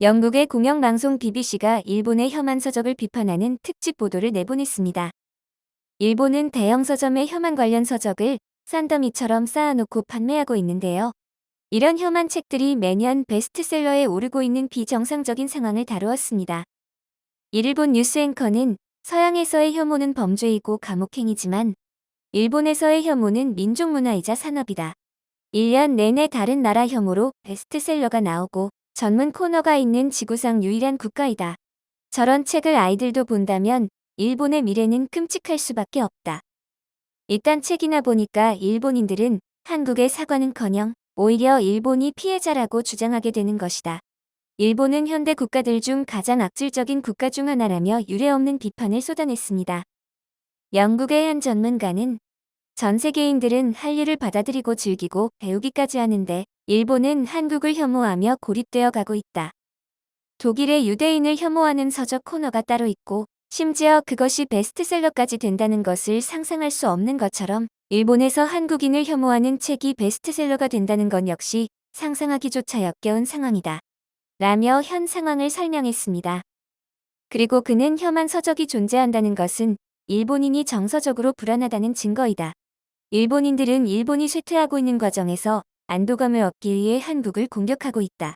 영국의 공영방송 BBC가 일본의 혐한 서적을 비판하는 특집 보도를 내보냈습니다. 일본은 대형 서점의 혐한 관련 서적을 싼더미처럼 쌓아놓고 판매하고 있는데요. 이런 혐한 책들이 매년 베스트셀러에 오르고 있는 비정상적인 상황을 다루었습니다. 일본 뉴스 앵커는 서양에서의 혐오는 범죄이고 감옥행이지만 일본에서의 혐오는 민족문화이자 산업이다. 1년 내내 다른 나라 혐오로 베스트셀러가 나오고 전문 코너가 있는 지구상 유일한 국가이다. 저런 책을 아이들도 본다면 일본의 미래는 끔찍할 수밖에 없다. 일단 책이나 보니까 일본인들은 한국의 사과는커녕 오히려 일본이 피해자라고 주장하게 되는 것이다. 일본은 현대 국가들 중 가장 악질적인 국가 중 하나라며 유례없는 비판을 쏟아냈습니다. 영국의 한 전문가는 전 세계인들은 한류를 받아들이고 즐기고 배우기까지 하는데 일본은 한국을 혐오하며 고립되어 가고 있다. 독일의 유대인을 혐오하는 서적 코너가 따로 있고 심지어 그것이 베스트셀러까지 된다는 것을 상상할 수 없는 것처럼 일본에서 한국인을 혐오하는 책이 베스트셀러가 된다는 건 역시 상상하기조차 역겨운 상황이다. 라며 현 상황을 설명했습니다. 그리고 그는 혐한 서적이 존재한다는 것은 일본인이 정서적으로 불안하다는 증거이다. 일본인들은 일본이 쇠퇴하고 있는 과정에서 안도감을 얻기 위해 한국을 공격하고 있다.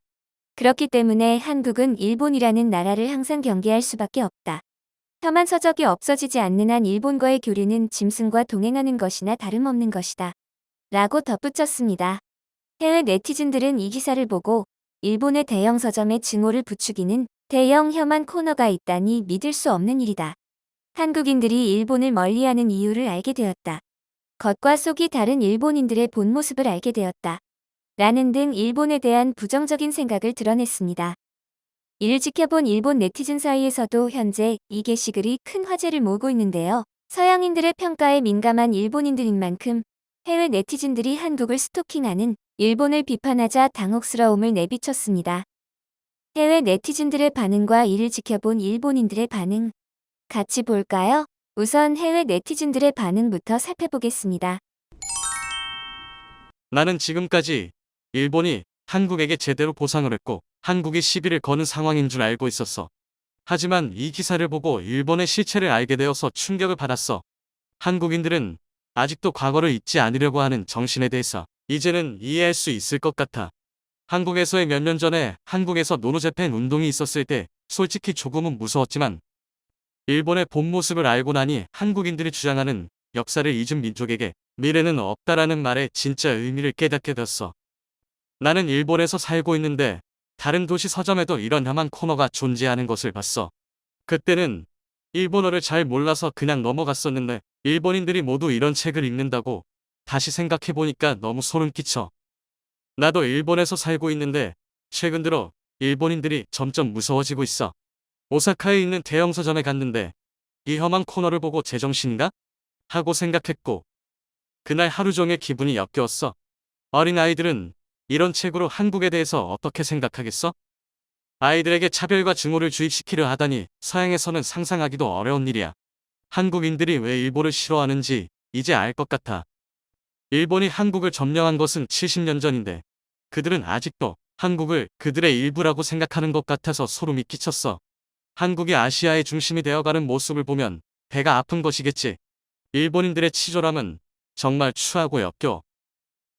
그렇기 때문에 한국은 일본이라는 나라를 항상 경계할 수밖에 없다. 혐한 서적이 없어지지 않는 한 일본과의 교류는 짐승과 동행하는 것이나 다름없는 것이다. 라고 덧붙였습니다. 해외 네티즌들은 이 기사를 보고 일본의 대형 서점에 증오를 부추기는 대형 혐한 코너가 있다니 믿을 수 없는 일이다. 한국인들이 일본을 멀리하는 이유를 알게 되었다. 겉과 속이 다른 일본인들의 본 모습을 알게 되었다. 라는 등 일본에 대한 부정적인 생각을 드러냈습니다. 이를 지켜본 일본 네티즌 사이에서도 현재 이 게시글이 큰 화제를 모으고 있는데요. 서양인들의 평가에 민감한 일본인들인 만큼 해외 네티즌들이 한국을 스토킹하는 일본을 비판하자 당혹스러움을 내비쳤습니다. 해외 네티즌들의 반응과 이를 지켜본 일본인들의 반응 같이 볼까요? 우선 해외 네티즌들의 반응부터 살펴보겠습니다. 나는 지금까지 일본이 한국에게 제대로 보상을 했고 한국이 시비를 거는 상황인 줄 알고 있었어. 하지만 이 기사를 보고 일본의 실체를 알게 되어서 충격을 받았어. 한국인들은 아직도 과거를 잊지 않으려고 하는 정신에 대해서 이제는 이해할 수 있을 것 같아. 한국에서의 몇 년 전에 한국에서 노노재팬 운동이 있었을 때 솔직히 조금은 무서웠지만 일본의 본 모습을 알고 나니 한국인들이 주장하는 역사를 잊은 민족에게 미래는 없다라는 말의 진짜 의미를 깨닫게 됐어. 나는 일본에서 살고 있는데 다른 도시 서점에도 이런 혐한 코너가 존재하는 것을 봤어. 그때는 일본어를 잘 몰라서 그냥 넘어갔었는데 일본인들이 모두 이런 책을 읽는다고 다시 생각해보니까 너무 소름 끼쳐. 나도 일본에서 살고 있는데 최근 들어 일본인들이 점점 무서워지고 있어. 오사카에 있는 대형 서점에 갔는데 이 험한 코너를 보고 제정신인가? 하고 생각했고 그날 하루 종일 기분이 역겨웠어. 어린 아이들은 이런 책으로 한국에 대해서 어떻게 생각하겠어? 아이들에게 차별과 증오를 주입시키려 하다니 서양에서는 상상하기도 어려운 일이야. 한국인들이 왜 일본을 싫어하는지 이제 알 것 같아. 일본이 한국을 점령한 것은 70년 전인데 그들은 아직도 한국을 그들의 일부라고 생각하는 것 같아서 소름이 끼쳤어. 한국이 아시아의 중심이 되어가는 모습을 보면 배가 아픈 것이겠지. 일본인들의 치졸함은 정말 추하고 역겨워.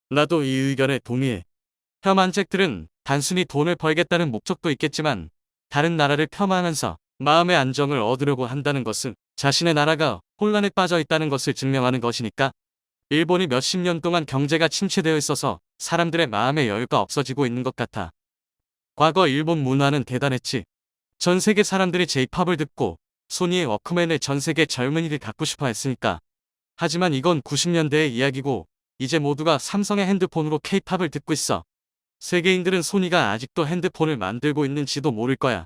나도 이 의견에 동의해. 혐한 책들은 단순히 돈을 벌겠다는 목적도 있겠지만 다른 나라를 폄하하면서 마음의 안정을 얻으려고 한다는 것은 자신의 나라가 혼란에 빠져 있다는 것을 증명하는 것이니까. 일본이 몇십 년 동안 경제가 침체되어 있어서 사람들의 마음의 여유가 없어지고 있는 것 같아. 과거 일본 문화는 대단했지. 전 세계 사람들이 제이팝을 듣고 소니의 워크맨을 전 세계 젊은이들이 갖고 싶어 했으니까. 하지만 이건 90년대의 이야기고 이제 모두가 삼성의 핸드폰으로 케이팝을 듣고 있어. 세계인들은 소니가 아직도 핸드폰을 만들고 있는지도 모를 거야.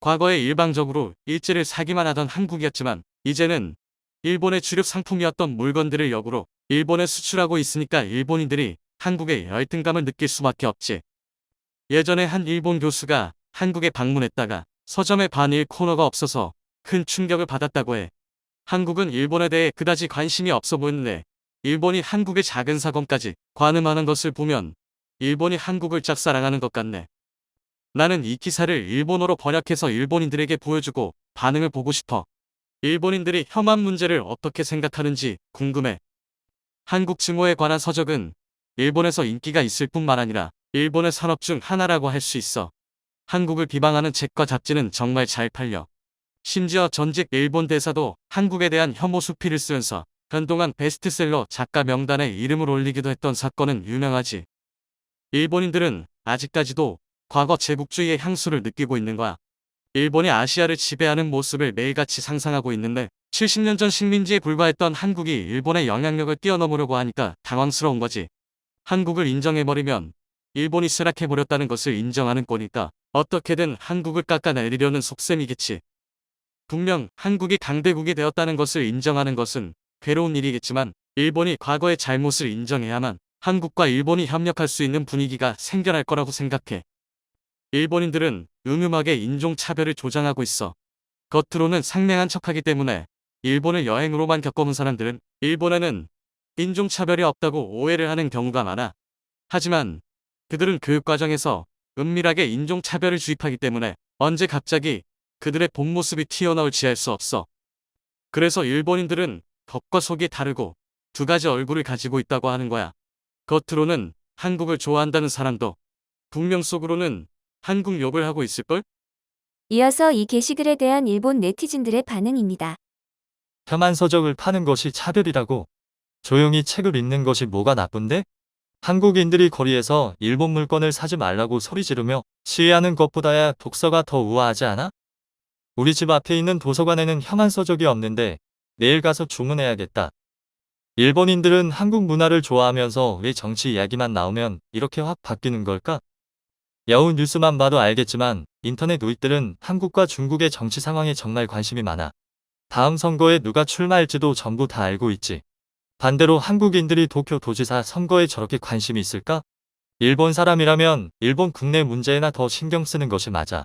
과거에 일방적으로 일제를 사기만 하던 한국이었지만 이제는 일본의 주력 상품이었던 물건들을 역으로 일본에 수출하고 있으니까 일본인들이 한국에 열등감을 느낄 수밖에 없지. 예전에 한 일본 교수가 한국에 방문했다가 서점에 반일 코너가 없어서 큰 충격을 받았다고 해. 한국은 일본에 대해 그다지 관심이 없어 보이는데 일본이 한국의 작은 사건까지 관음하는 것을 보면 일본이 한국을 짝사랑하는 것 같네. 나는 이 기사를 일본어로 번역해서 일본인들에게 보여주고 반응을 보고 싶어. 일본인들이 혐한 문제를 어떻게 생각하는지 궁금해. 한국 증오에 관한 서적은 일본에서 인기가 있을 뿐만 아니라 일본의 산업 중 하나라고 할 수 있어. 한국을 비방하는 책과 잡지는 정말 잘 팔려. 심지어 전직 일본 대사도 한국에 대한 혐오 수필을 쓰면서 한동안 베스트셀러 작가 명단에 이름을 올리기도 했던 사건은 유명하지. 일본인들은 아직까지도 과거 제국주의의 향수를 느끼고 있는 거야. 일본이 아시아를 지배하는 모습을 매일같이 상상하고 있는데 70년 전 식민지에 불과했던 한국이 일본의 영향력을 뛰어넘으려고 하니까 당황스러운 거지. 한국을 인정해버리면 일본이 쇠락해버렸다는 것을 인정하는 거니까 어떻게든 한국을 깎아내리려는 속셈이겠지. 분명 한국이 강대국이 되었다는 것을 인정하는 것은 괴로운 일이겠지만 일본이 과거의 잘못을 인정해야만 한국과 일본이 협력할 수 있는 분위기가 생겨날 거라고 생각해. 일본인들은 음흉하게 인종차별을 조장하고 있어. 겉으로는 상냥한 척하기 때문에 일본을 여행으로만 겪어본 사람들은 일본에는 인종차별이 없다고 오해를 하는 경우가 많아. 하지만 그들은 교육 과정에서 은밀하게 인종차별을 주입하기 때문에 언제 갑자기 그들의 본 모습이 튀어나올지 알 수 없어. 그래서 일본인들은 겉과 속이 다르고 두 가지 얼굴을 가지고 있다고 하는 거야. 겉으로는 한국을 좋아한다는 사람도 분명 속으로는 한국 욕을 하고 있을걸? 이어서 이 게시글에 대한 일본 네티즌들의 반응입니다. 혐한 서적을 파는 것이 차별이라고. 조용히 책을 읽는 것이 뭐가 나쁜데? 한국인들이 거리에서 일본 물건을 사지 말라고 소리 지르며 시위하는 것보다야 독서가 더 우아하지 않아? 우리 집 앞에 있는 도서관에는 혐한 서적이 없는데 내일 가서 주문해야겠다. 일본인들은 한국 문화를 좋아하면서 왜 정치 이야기만 나오면 이렇게 확 바뀌는 걸까? 야후 뉴스만 봐도 알겠지만 인터넷 우익들은 한국과 중국의 정치 상황에 정말 관심이 많아. 다음 선거에 누가 출마할지도 전부 다 알고 있지. 반대로 한국인들이 도쿄 도지사 선거에 저렇게 관심이 있을까? 일본 사람이라면 일본 국내 문제에나 더 신경 쓰는 것이 맞아.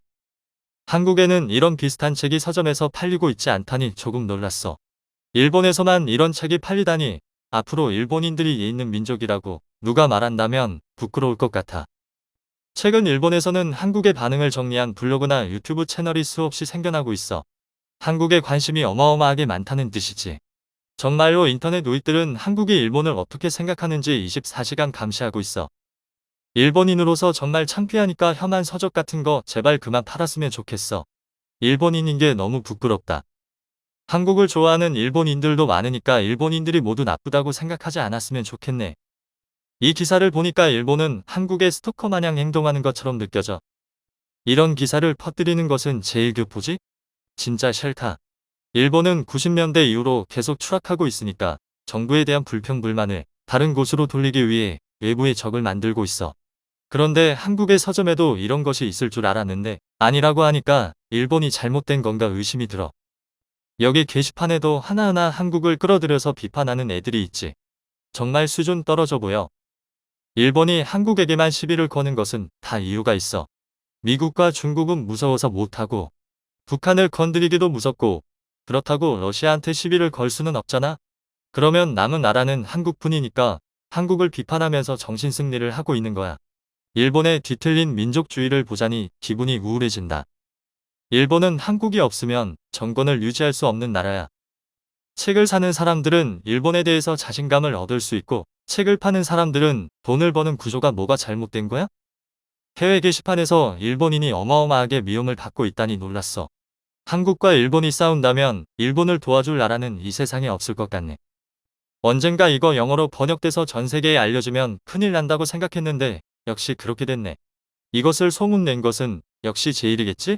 한국에는 이런 비슷한 책이 서점에서 팔리고 있지 않다니 조금 놀랐어. 일본에서만 이런 책이 팔리다니 앞으로 일본인들이 예 있는 민족이라고 누가 말한다면 부끄러울 것 같아. 최근 일본에서는 한국의 반응을 정리한 블로그나 유튜브 채널이 수없이 생겨나고 있어. 한국에 관심이 어마어마하게 많다는 뜻이지. 정말로 인터넷 우익들은 한국이 일본을 어떻게 생각하는지 24시간 감시하고 있어. 일본인으로서 정말 창피하니까 혐한 서적 같은 거 제발 그만 팔았으면 좋겠어. 일본인인 게 너무 부끄럽다. 한국을 좋아하는 일본인들도 많으니까 일본인들이 모두 나쁘다고 생각하지 않았으면 좋겠네. 이 기사를 보니까 일본은 한국의 스토커 마냥 행동하는 것처럼 느껴져. 이런 기사를 퍼뜨리는 것은 제일 교포지? 진짜 싫다. 일본은 90년대 이후로 계속 추락하고 있으니까 정부에 대한 불평불만을 다른 곳으로 돌리기 위해 외부의 적을 만들고 있어. 그런데 한국의 서점에도 이런 것이 있을 줄 알았는데 아니라고 하니까 일본이 잘못된 건가 의심이 들어. 여기 게시판에도 하나하나 한국을 끌어들여서 비판하는 애들이 있지. 정말 수준 떨어져 보여. 일본이 한국에게만 시비를 거는 것은 다 이유가 있어. 미국과 중국은 무서워서 못하고 북한을 건드리기도 무섭고 그렇다고 러시아한테 시비를 걸 수는 없잖아. 그러면 남은 나라는 한국뿐이니까 한국을 비판하면서 정신승리를 하고 있는 거야. 일본의 뒤틀린 민족주의를 보자니 기분이 우울해진다. 일본은 한국이 없으면 정권을 유지할 수 없는 나라야. 책을 사는 사람들은 일본에 대해서 자신감을 얻을 수 있고 책을 파는 사람들은 돈을 버는 구조가 뭐가 잘못된 거야? 해외 게시판에서 일본인이 어마어마하게 미움을 받고 있다니 놀랐어. 한국과 일본이 싸운다면 일본을 도와줄 나라는 이 세상에 없을 것 같네. 언젠가 이거 영어로 번역돼서 전 세계에 알려주면 큰일 난다고 생각했는데 역시 그렇게 됐네. 이것을 소문낸 것은 역시 제 일이겠지?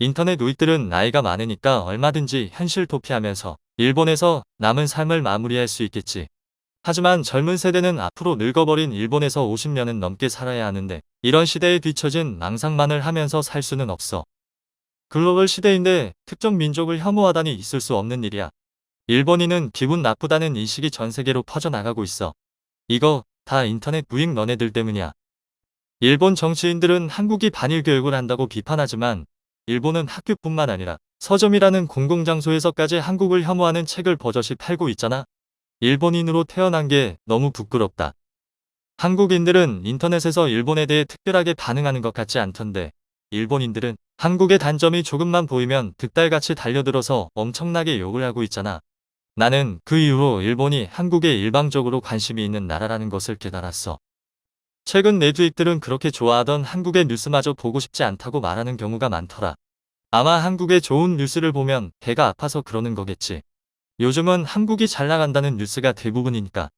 인터넷 우익들은 나이가 많으니까 얼마든지 현실 도피하면서 일본에서 남은 삶을 마무리할 수 있겠지. 하지만 젊은 세대는 앞으로 늙어버린 일본에서 50년은 넘게 살아야 하는데 이런 시대에 뒤처진 망상만을 하면서 살 수는 없어. 글로벌 시대인데 특정 민족을 혐오하다니 있을 수 없는 일이야. 일본인은 기분 나쁘다는 인식이 전 세계로 퍼져나가고 있어. 이거 다 인터넷 부익 너네들 때문이야. 일본 정치인들은 한국이 반일 교육을 한다고 비판하지만 일본은 학교뿐만 아니라 서점이라는 공공장소에서까지 한국을 혐오하는 책을 버젓이 팔고 있잖아. 일본인으로 태어난 게 너무 부끄럽다. 한국인들은 인터넷에서 일본에 대해 특별하게 반응하는 것 같지 않던데 일본인들은 한국의 단점이 조금만 보이면 득달같이 달려들어서 엄청나게 욕을 하고 있잖아. 나는 그 이후로 일본이 한국에 일방적으로 관심이 있는 나라라는 것을 깨달았어. 최근 네드익들은 그렇게 좋아하던 한국의 뉴스마저 보고 싶지 않다고 말하는 경우가 많더라. 아마 한국의 좋은 뉴스를 보면 배가 아파서 그러는 거겠지. 요즘은 한국이 잘 나간다는 뉴스가 대부분이니까.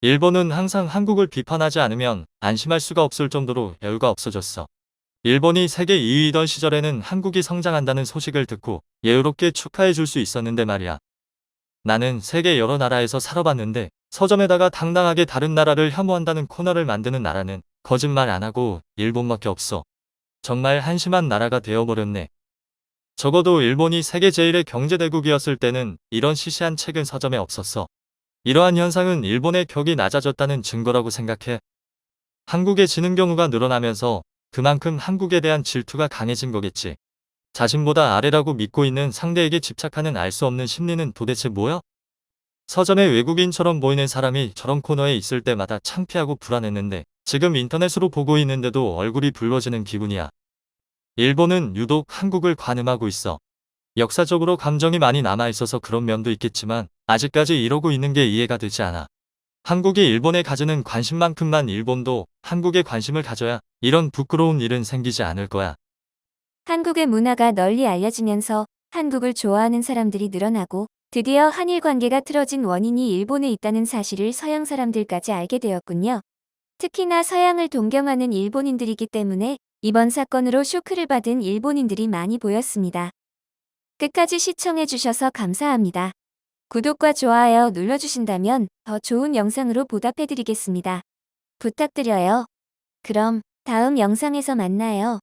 일본은 항상 한국을 비판하지 않으면 안심할 수가 없을 정도로 여유가 없어졌어. 일본이 세계 2위이던 시절에는 한국이 성장한다는 소식을 듣고 예의롭게 축하해 줄 수 있었는데 말이야. 나는 세계 여러 나라에서 살아봤는데 서점에다가 당당하게 다른 나라를 혐오한다는 코너를 만드는 나라는 거짓말 안 하고 일본밖에 없어. 정말 한심한 나라가 되어버렸네. 적어도 일본이 세계 제1의 경제대국이었을 때는 이런 시시한 책은 서점에 없었어. 이러한 현상은 일본의 격이 낮아졌다는 증거라고 생각해. 한국에 지는 경우가 늘어나면서 그만큼 한국에 대한 질투가 강해진 거겠지. 자신보다 아래라고 믿고 있는 상대에게 집착하는 알 수 없는 심리는 도대체 뭐야? 서점의 외국인처럼 보이는 사람이 저런 코너에 있을 때마다 창피하고 불안했는데 지금 인터넷으로 보고 있는데도 얼굴이 붉어지는 기분이야. 일본은 유독 한국을 관음하고 있어. 역사적으로 감정이 많이 남아있어서 그런 면도 있겠지만 아직까지 이러고 있는 게 이해가 되지 않아. 한국이 일본에 가지는 관심만큼만 일본도 한국에 관심을 가져야 이런 부끄러운 일은 생기지 않을 거야. 한국의 문화가 널리 알려지면서 한국을 좋아하는 사람들이 늘어나고 드디어 한일 관계가 틀어진 원인이 일본에 있다는 사실을 서양 사람들까지 알게 되었군요. 특히나 서양을 동경하는 일본인들이기 때문에 이번 사건으로 쇼크를 받은 일본인들이 많이 보였습니다. 끝까지 시청해주셔서 감사합니다. 구독과 좋아요 눌러주신다면 더 좋은 영상으로 보답해드리겠습니다. 부탁드려요. 그럼 다음 영상에서 만나요.